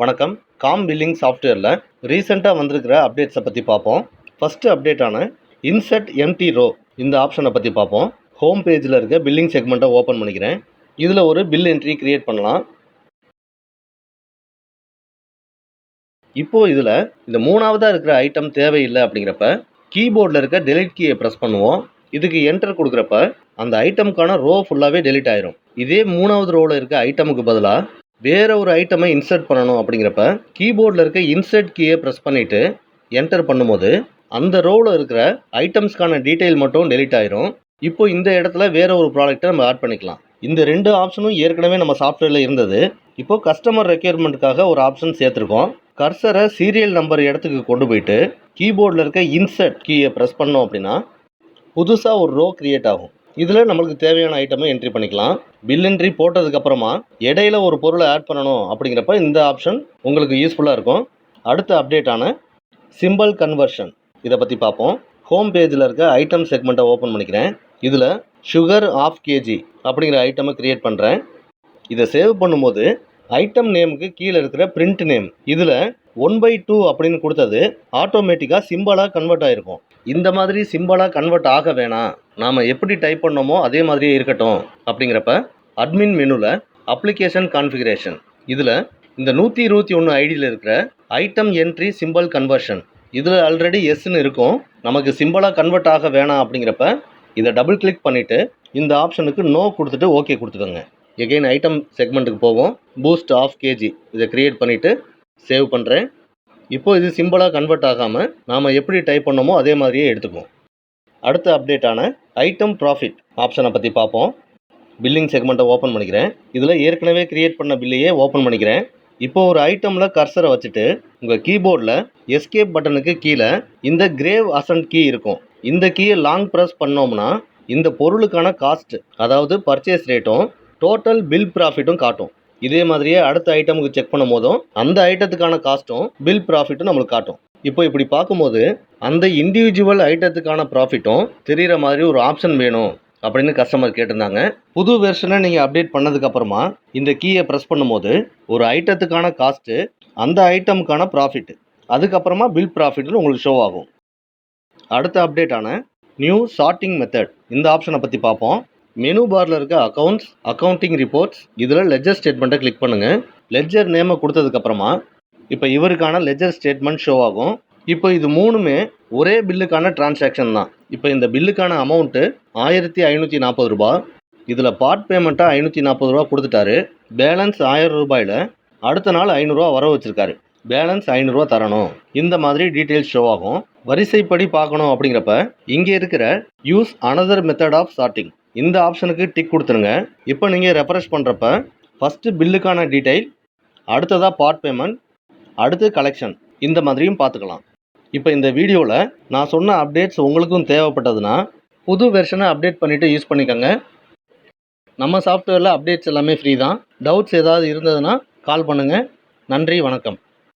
வணக்கம். Com billing சாஃப்ட்வேரில் ரீசெண்டாக வந்திருக்கிற அப்டேட்ஸை பற்றி பார்ப்போம். ஃபஸ்ட்டு அப்டேட்டான இன்செட் எம்டி ரோ இந்த ஆப்ஷனை பற்றி பார்ப்போம். ஹோம் பேஜில் இருக்க பில்லிங் செக்மெண்ட்டை ஓப்பன் பண்ணிக்கிறேன். இதில் ஒரு பில் என்ட்ரி க்ரியேட் பண்ணலாம். இப்போது இதில் இந்த மூணாவதாக இருக்கிற ஐட்டம் தேவையில்லை அப்படிங்கிறப்ப கீபோர்டில் இருக்க டெலிட் கீயை ப்ரெஸ் பண்ணுவோம். இதுக்கு என்டர் கொடுக்குறப்ப அந்த ஐட்டமுக்கான ரோ ஃபுல்லாகவே டெலிட் ஆயிரும். இதே மூணாவது ரோவில் இருக்க ஐட்டமுக்கு பதிலாக வேற ஒரு ஐட்டமை இன்சர்ட் பண்ணணும் அப்படிங்கிறப்ப கீபோர்டில் இருக்க இன்சர்ட் கீயை ப்ரெஸ் பண்ணிவிட்டு என்டர் பண்ணும்போது அந்த ரோவில் இருக்கிற ஐட்டம்ஸ்க்கான டீட்டெயில் மட்டும் டெலிட் ஆயிரும். இப்போ இந்த இடத்துல வேற ஒரு ப்ராடக்ட்டை நம்ம ஆட் பண்ணிக்கலாம். இந்த ரெண்டு ஆப்ஷனும் ஏற்கனவே நம்ம சாஃப்ட்வேரில் இருந்தது. இப்போ கஸ்டமர் ரெக்யர்மெண்ட்டுக்காக ஒரு ஆப்ஷன் சேர்த்துருக்கோம். கர்சரை சீரியல் நம்பர் இடத்துக்கு கொண்டு போயிட்டு கீபோர்டில் இருக்க இன்சர்ட் கீயை ப்ரெஸ் பண்ணோம் அப்படின்னா புதுசாக ஒரு ரோ க்ரியேட் ஆகும். இதில் நம்மளுக்கு தேவையான ஐட்டமை என்ட்ரி பண்ணிக்கலாம். பில் என்ட்ரி போட்டதுக்கப்புறமா இடையில ஒரு பொருளை ஆட் பண்ணணும் அப்படிங்கிறப்ப இந்த ஆப்ஷன் உங்களுக்கு யூஸ்ஃபுல்லாக இருக்கும். அடுத்த அப்டேட்டான சிம்பிள் கன்வர்ஷன் இதை பற்றி பார்ப்போம். ஹோம் பேஜில் இருக்க ஐட்டம் செக்மெண்ட்டை ஓப்பன் பண்ணிக்கிறேன். இதில் சுகர் ஆஃப் கேஜி அப்படிங்கிற ஐட்டமை கிரியேட் பண்ணுறேன் இதை சேவ் பண்ணும்போது ஐட்டம் நேமுக்கு கீழே இருக்கிற பிரிண்ட் நேம் இதில் ஒன் பை டூ அப்படின்னு கொடுத்தது ஆட்டோமேட்டிக்காக சிம்பிளாக கன்வெர்ட் ஆகிருக்கும் இந்த மாதிரி சிம்பிளாக கன்வெர்ட் ஆக வேணாம். நாம் எப்படி டைப் பண்ணோமோ அதே மாதிரியே இருக்கட்டும். அப்படிங்கிறப்ப அட்மின் மெனுவில் அப்ளிகேஷன் கான்ஃபிகரேஷன் இதில் இந்த நூற்றி இருபத்தி ஒன்று ஐடியில் இருக்கிற ஐட்டம் என்ட்ரி சிம்பிள் கன்வர்ஷன் இதில் ஆல்ரெடி எஸ்ன்னு இருக்கும். நமக்கு சிம்பிளாக கன்வெர்ட் ஆக வேணாம் அப்படிங்கிறப்ப இதை டபுள் கிளிக் பண்ணிவிட்டு இந்த ஆப்ஷனுக்கு நோ கொடுத்துட்டு ஓகே கொடுத்துக்கோங்க. எகெயின் ஐட்டம் செக்மெண்ட்டுக்கு போவோம். பூஸ்ட் ஆஃப் கேஜி இதை க்ரியேட் பண்ணிவிட்டு சேவ் பண்ணுறேன் இப்போ இது சிம்பிளாக கன்வெர்ட் ஆகாமல் நாம் எப்படி டைப் பண்ணோமோ அதே மாதிரியே எடுத்துக்குவோம். அடுத்த அப்டேட்டான ஐட்டம் ப்ராஃபிட் ஆப்ஷனை பற்றி பார்ப்போம். பில்லிங் செக்மெண்ட்டை ஓப்பன் பண்ணிக்கிறேன். இதில் ஏற்கனவே க்ரியேட் பண்ண பில்லையே ஓப்பன் பண்ணிக்கிறேன். இப்போ ஒரு ஐட்டமில் கர்சரை வச்சுட்டு உங்கள் கீபோர்டில் எஸ்கேப் பட்டனுக்கு கீழே இந்த கிரேவ் அசன்ட் கீ இருக்கும். இந்த கீயை லாங் ப்ரெஸ் பண்ணோம்னா இந்த பொருளுக்கான காஸ்ட் அதாவது பர்ச்சேஸ் ரேட்டும் டோட்டல் பில் ப்ராஃபிட்டும் காட்டும். இதே மாதிரியே அடுத்த ஐட்டமுக்கு செக் பண்ணும் போதும் அந்த ஐட்டத்துக்கான காஸ்ட்டும் பில் ப்ராஃபிட்டும் நம்மளுக்கு காட்டும். இப்போ இப்படி பார்க்கும்போது அந்த இண்டிவிஜுவல் ஐட்டத்துக்கான ப்ராஃபிட்டும் தெரிகிற மாதிரி ஒரு ஆப்ஷன் வேணும் அப்படின்னு கஸ்டமர் கேட்டிருந்தாங்க. புது வெர்ஷனை நீங்கள் அப்டேட் பண்ணதுக்கப்புறமா இந்த கீயை ப்ரெஸ் பண்ணும்போது ஒரு ஐட்டத்துக்கான காஸ்ட்டு அந்த ஐட்டமுக்கான ப்ராஃபிட் அதுக்கப்புறமா பில் ப்ராஃபிட்னு உங்களுக்கு ஷோ ஆகும். அடுத்த அப்டேட்டான நியூ சார்ட்டிங் மெத்தட் இந்த ஆப்ஷனை பற்றி பார்ப்போம். மெனு பாரில் இருக்க அக்கௌண்ட்ஸ் அக்கௌண்டிங் ரிப்போர்ட்ஸ் இதில் லெஜர் ஸ்டேட்மெண்ட்டை கிளிக் பண்ணுங்கள் லெஜர் நேமை கொடுத்ததுக்கப்புறமா இப்போ இவருக்கான லெஜர் ஸ்டேட்மெண்ட் ஷோ ஆகும். இப்போ இது மூணுமே ஒரே பில்லுக்கான டிரான்சாக்ஷன் தான். இப்போ இந்த பில்லுக்கான அமௌண்ட்டு ஆயிரத்தி ஐநூற்றி நாற்பது ரூபா. இதில் பார்ட் பேமெண்ட்டாக ஐநூற்றி நாற்பது ரூபா கொடுத்துட்டாரு. பேலன்ஸ் ஆயிரம் ரூபாயில் அடுத்த நாள் ஐநூறுரூவா வர வச்சுருக்காரு. பேலன்ஸ் ஐநூறுரூவா தரணும். இந்த மாதிரி டீட்டெயில்ஸ் ஷோ ஆகும். வரிசைப்படி பார்க்கணும் அப்படிங்கிறப்ப இங்கே இருக்கிற use another method of sorting இந்த ஆப்ஷனுக்கு டிக் கொடுத்துருங்க இப்போ நீங்கள் ரெஃப்ரெஷ் பண்ணுறப்ப ஃபஸ்ட்டு பில்லுக்கான டீட்டெயில் அடுத்ததாக பார்ட் பேமெண்ட் அடுத்து கலெக்ஷன் இந்த மாதிரியும் பார்த்துக்கலாம். இப்போ இந்த வீடியோவில் நான் சொன்ன அப்டேட்ஸ் உங்களுக்கும் தேவைப்பட்டதுன்னா புது வெர்ஷனை அப்டேட் பண்ணிவிட்டு யூஸ் பண்ணிக்கோங்க. நம்ம சாஃப்ட்வேரில் அப்டேட்ஸ் எல்லாமே ஃப்ரீ தான். டவுட்ஸ் ஏதாவது இருந்ததுன்னா கால் பண்ணுங்கள் நன்றி வணக்கம்.